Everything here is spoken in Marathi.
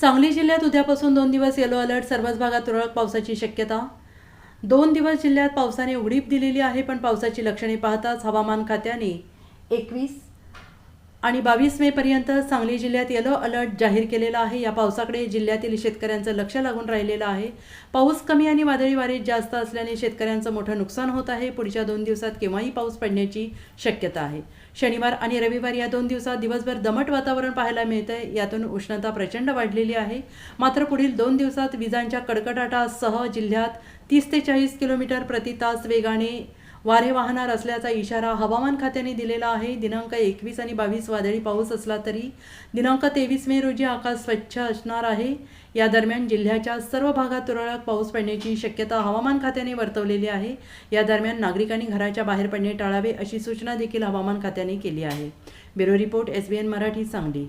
सांगली जिल्ह्यात उद्यापासून दोन दिवस येलो अलर्ट सर्वच भागात तुरळक पावसाची शक्यता. दोन दिवस जिल्ह्यात पावसाने उघडीप दिलेली आहे पण पावसाची लक्षणे पाहताच हवामान खात्याने एकवीस आणि बावीस मेपर्यंत सांगली जिल्ह्यात येलो अलर्ट जाहीर केलेला आहे. या पावसाकडे जिल्ह्यातील शेतकऱ्यांचं लक्ष लागून राहिलेलं आहे. पाऊस कमी आणि वादळी वारे जास्त असल्याने शेतकऱ्यांचं मोठं नुकसान होत आहे. पुढच्या दोन दिवसात केव्हाही पाऊस पडण्याची शक्यता आहे. शनिवार आणि रविवार या दोन दिवसात दिवसभर दमट वातावरण पाहायला मिळतंय. यातून उष्णता प्रचंड वाढलेली आहे. मात्र पुढील दोन दिवसात विजांच्या कडकडाटासह जिल्ह्यात तीस ते चाळीस किलोमीटर प्रति तास वेगाने वारे वाहणार असल्याचा इशारा हवामान खात्याने दिलेला आहे. दिनांक एकवीस आणि बावीस वादळी पाऊस असला तरी दिनांक तेवीस मे रोजी आकाश स्वच्छ असणार आहे. या दरम्यान जिल्ह्याच्या सर्व भागात तुरळक पाऊस पडण्याची शक्यता हवामान खात्याने वर्तवलेली आहे. या दरम्यान नागरिकांनी घराच्या बाहेर पडणे टाळावे अशी सूचना देखील हवामान खात्याने केली आहे. Bureau report S B N Marathi Sangli.